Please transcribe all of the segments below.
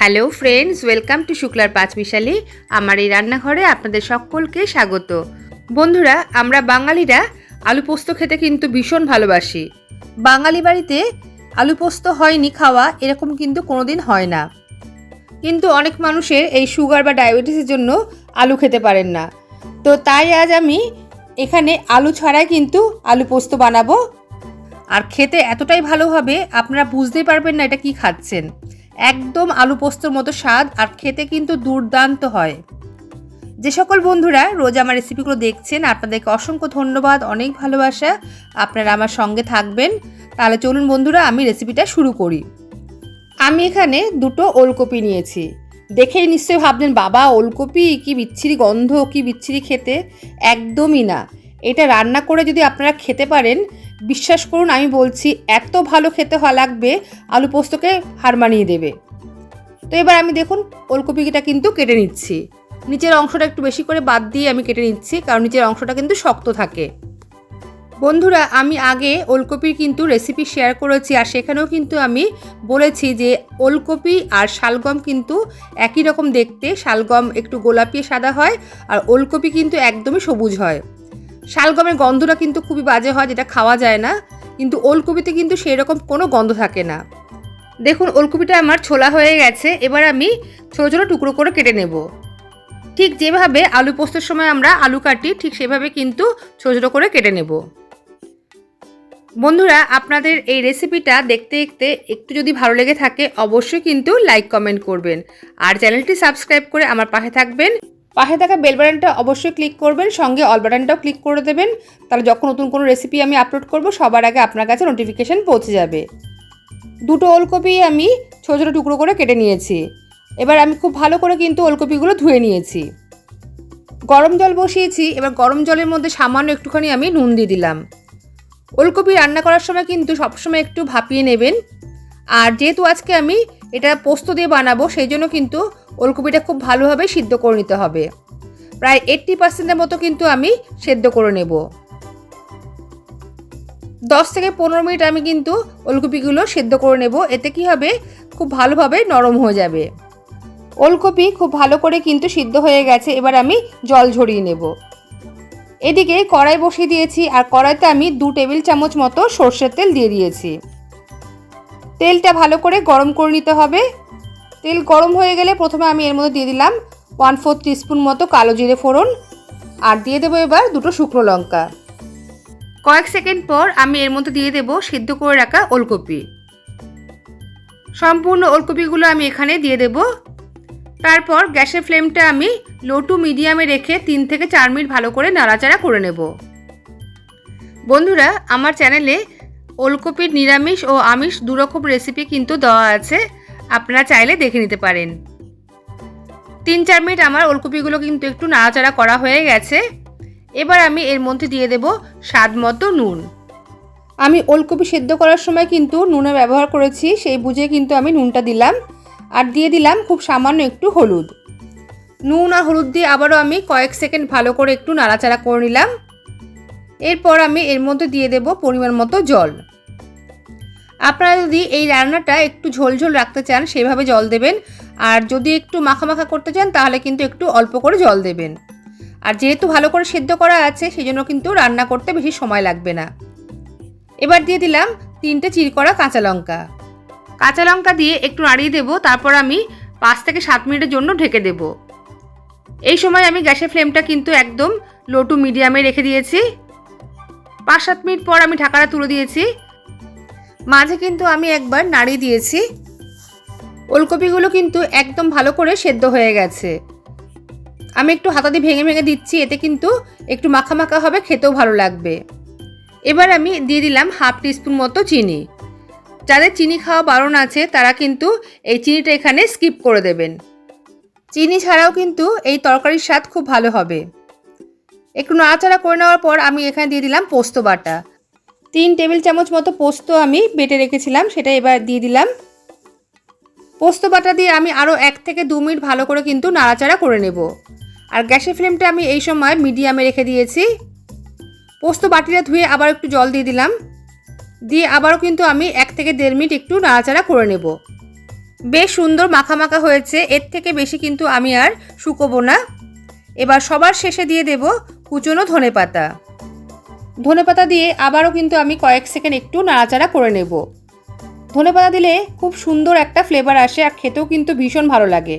Hello friends, welcome to শুক্লার পাঁচ পাঁচমিশালি আমার এই রান্নাঘরে আপনাদের সকলকে স্বাগত। বন্ধুরা, আমরা বাঙালিরা আলু পোস্ত খেতে কিন্তু ভীষণ ভালোবাসি। বাঙালি বাড়িতে আলু পোস্ত হয়নি খাওয়া এরকম কিন্তু কোনোদিন হয় না। কিন্তু অনেক মানুষের এই সুগার বা ডায়াবেটিসের জন্য আলু খেতে পারেন না। তো তাই আজ আমি এখানে আলু ছাড়াই কিন্তু আলু পোস্ত বানাবো। আর খেতে এতটাই ভালো হবে, আপনারা বুঝতেই পারবেন না এটা কি খাচ্ছেন। একদম আলু পোস্তর মতো স্বাদ আর খেতে কিন্তু দুর্দান্ত হয়। যে সকল বন্ধুরা রোজ আমার রেসিপিগুলো দেখছেন, আপনাদেরকে অসংখ্য ধন্যবাদ, অনেক ভালোবাসা। আপনারা আমার সঙ্গে থাকবেন। তাহলে চলুন বন্ধুরা, আমি রেসিপিটা শুরু করি। আমি এখানে দুটো ওলকপি নিয়েছি। দেখেই নিশ্চয়ই ভাবলেন, বাবা, ওলকপি, কি বিচ্ছিরি গন্ধ, কি বিচ্ছিরি খেতে? একদমই না। এটা রান্না করে যদি আপনারা খেতে পারেন বিশ্বাস করুন, আমি বলছি, এত ভালো খেতে হওয়া লাগবে, আলু পোস্তকে হার মানিয়ে দেবে। তো এবার আমি দেখুন, ওলকপিটা কিন্তু কেটে নিচ্ছি। নিচের অংশটা একটু বেশি করে বাদ দিয়ে আমি কেটে নিচ্ছি, কারণ নিচের অংশটা কিন্তু শক্ত থাকে। বন্ধুরা, আমি আগে ওলকপির কিন্তু রেসিপি শেয়ার করেছি, আর সেখানেও কিন্তু আমি বলেছি যে ওলকপি আর শালগম কিন্তু একই রকম দেখতে। শালগম একটু গোলাপি সাদা হয়, আর ওলকপি কিন্তু একদমই সবুজ হয়। শালগমের গন্ধটা কিন্তু খুবই বাজে হয়, যেটা খাওয়া যায় না। কিন্তু ওলকপিতে কিন্তু সেই রকম কোনো গন্ধ থাকে না। দেখুন, ওলকপিটা আমার ছোলা হয়ে গেছে, এবার আমি ছোটো ছোটো টুকরো করে কেটে নেব। ঠিক যেভাবে আলু পোস্তের সময় আমরা আলু কাটি, ঠিক সেভাবে কিন্তু ছোটো ছোটো করে কেটে নেব। বন্ধুরা, আপনাদের এই রেসিপিটা দেখতে দেখতে একটু যদি ভালো লেগে থাকে, অবশ্যই কিন্তু লাইক, কমেন্ট করবেন। আর চ্যানেলটি সাবস্ক্রাইব করে আমার পাশে থাকবেন। পাশে থাকা বেল বাটনটা অবশ্যই ক্লিক করবেন, সঙ্গে অল বাটনটাও ক্লিক করে দেবেন। তাহলে যখন নতুন কোনো রেসিপি আমি আপলোড করব, সবার আগে আপনার কাছে নোটিফিকেশান পৌঁছে যাবে। দুটো ওলকপি আমি ছোটো ছোটো টুকরো করে কেটে নিয়েছি। এবার আমি খুব ভালো করে কিন্তু ওলকপিগুলো ধুয়ে নিয়েছি। গরম জল বসিয়েছি, এবার গরম জলের মধ্যে সামান্য একটুখানি আমি নুন দিয়ে দিলাম। ওলকপি রান্না করার সময় কিন্তু সবসময় একটু ভাপিয়ে নেবেন। আর যেহেতু আজকে আমি এটা পোস্ত দিয়ে বানাবো সেই জন্য কিন্তু ওলকপিটা খুব ভালোভাবে সিদ্ধ করে নিতে হবে। প্রায় এইট্টি পার্সেন্টের মতো কিন্তু আমি সেদ্ধ করে নেব। দশ থেকে পনেরো মিনিট আমি কিন্তু ওলকপিগুলো সেদ্ধ করে নেব, এতে কি হবে? খুব ভালোভাবে নরম হয়ে যাবে। ওলকপি খুব ভালো করে কিন্তু সিদ্ধ হয়ে গেছে, এবার আমি জল ঝরিয়ে নেব। এদিকে কড়াই বসিয়ে দিয়েছি, আর কড়াইতে আমি দু টেবিল চামচ মতো সর্ষের তেল দিয়ে দিয়েছি। তেলটা ভালো করে গরম করে নিতে হবে। তেল গরম হয়ে গেলে প্রথমে আমি এর মধ্যে দিয়ে দিলাম ওয়ান ফোর টিস্পুন মতো কালো জিরে ফোড়ন। আর দিয়ে দেবো এবার দুটো শুকনো লঙ্কা। কয়েক সেকেন্ড পর আমি এর মধ্যে দিয়ে দেবো সিদ্ধ করে রাখা ওলকপি। সম্পূর্ণ ওলকপিগুলো আমি এখানে দিয়ে দেব। তারপর গ্যাসের ফ্লেমটা আমি লো টু মিডিয়ামে রেখে তিন থেকে চার মিনিট ভালো করে নাড়াচাড়া করে নেব। বন্ধুরা, আমার চ্যানেলে ওলকপির নিরামিষ ও আমিষ দুরকম রেসিপি কিন্তু দেওয়া আছে। আপনারা চাইলে দেখে নিতে পারেন। তিন চার মিনিট আমার ওলকপিগুলো কিন্তু একটু নাড়াচাড়া করা হয়ে গেছে। এবার আমি এর মধ্যে দিয়ে দেব স্বাদ মতো নুন। আমি ওলকপি সেদ্ধ করার সময় কিন্তু নুনে ব্যবহার করেছি, সেই বুঝে কিন্তু আমি নুনটা দিলাম। আর দিয়ে দিলাম খুব সামান্য একটু হলুদ। নুন আর হলুদ দিয়ে আবারও আমি কয়েক সেকেন্ড ভালো করে একটু নাড়াচাড়া করে নিলাম। এরপর আমি এর মধ্যে দিয়ে দেব পরিমাণ মতো জল। আপনারা যদি এই রান্নাটা একটু ঝোলঝোল রাখতে চান, সেভাবে জল দেবেন। আর যদি একটু মাখা করতে চান, তাহলে কিন্তু একটু অল্প করে জল দেবেন। আর যেহেতু ভালো করে সেদ্ধ করা আছে সেই জন্য কিন্তু রান্না করতে বেশি সময় লাগবে না। এবার দিয়ে দিলাম তিনটে চির করা কাঁচা লঙ্কা। কাঁচা লঙ্কা দিয়ে একটু নাড়িয়ে দেবো, তারপর আমি পাঁচ থেকে সাত মিনিটের জন্য ঢেকে দেব। এই সময় আমি গ্যাসের ফ্লেমটা কিন্তু একদম লো টু মিডিয়ামে রেখে দিয়েছি। পাঁচ সাত মিনিট পর আমি ঢাকাটা তুলে দিয়েছি। মাঝে কিন্তু আমি একবার নাড়িয়ে দিয়েছি। ওলকপিগুলো কিন্তু একদম ভালো করে সেদ্ধ হয়ে গেছে। আমি একটু হাতা দিয়ে ভেঙে ভেঙে দিচ্ছি, এতে কিন্তু একটু মাখা মাখা হবে, খেতেও ভালো লাগবে। এবার আমি দিয়ে দিলাম হাফ টিস্পুন মতো চিনি। যাদের চিনি খাওয়া বারণ আছে, তারা কিন্তু এই চিনিটা এখানে স্কিপ করে দেবেন। চিনি ছাড়াও কিন্তু এই তরকারির স্বাদ খুব ভালো হবে। একটু নাড়াচাড়া করে নেওয়ার পর আমি এখানে দিয়ে দিলাম পোস্ত বাটা। তিন টেবিল চামচ মতো পোস্ত আমি বেটে রেখেছিলাম, সেটা এবার দিয়ে দিলাম। পোস্ত বাটা দিয়ে আমি আরও এক থেকে দু মিনিট ভালো করে কিন্তু নাড়াচাড়া করে নেব। আর গ্যাসের ফ্লেমটা আমি এই সময় মিডিয়ামে রেখে দিয়েছি। পোস্ত বাটিটা ধুয়ে আবার একটু জল দিয়ে দিলাম। দিয়ে আবারও কিন্তু আমি এক থেকে দেড় মিনিট একটু নাড়াচাড়া করে নেব। বেশ সুন্দর মাখা মাখা হয়েছে, এর থেকে বেশি কিন্তু আমি আর শুকোবো না। এবার সবার শেষে দিয়ে দেব কুচনো ধনে পাতা ধনে পাতা দিয়ে আবারও কিন্তু আমি কয়েক সেকেন্ড একটু নাড়াচাড়া করে নেব। ধনে পাতা দিলে খুব সুন্দর একটা ফ্লেভার আসে আর খেতেও কিন্তু ভীষণ ভালো লাগে।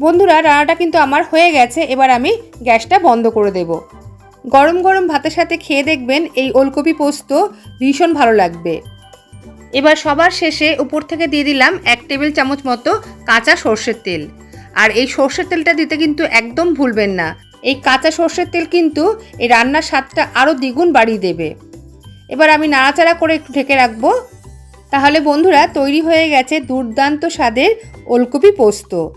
বন্ধুরা, রান্নাটা কিন্তু আমার হয়ে গেছে, এবার আমি গ্যাসটা বন্ধ করে দেব। গরম গরম ভাতের সাথে খেয়ে দেখবেন এই ওলকপি পোস্ত ভীষণ ভালো লাগবে। এবার সবার শেষে উপর থেকে দিয়ে দিলাম এক টেবিল চামচ মতো কাঁচা সর্ষের তেল। আর এই সর্ষের তেলটা দিতে কিন্তু একদম ভুলবেন না। এই কাঁচা সর্ষের তেল কিন্তু এই রান্নার স্বাদটা আরও দ্বিগুণ বাড়িয়ে দেবে। এবার আমি নাড়াচাড়া করে একটু ঢেকে রাখব। তাহলে বন্ধুরা, তৈরি হয়ে গেছে দুর্দান্ত স্বাদের ওলকপি পোস্ত।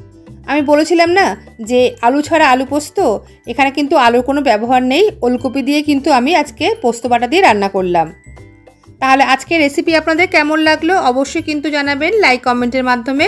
আমি বলেছিলাম না যে আলু ছাড়া আলু পোস্ত? এখানে কিন্তু আলুর কোনো ব্যবহার নেই। ওলকপি দিয়ে কিন্তু আমি আজকে পোস্ত বাটা দিয়ে রান্না করলাম। তাহলে আজকে রেসিপি আপনাদের কেমন লাগল? অবশ্যই কিন্তু জানাবেন লাইক কমেন্টের মাধ্যমে।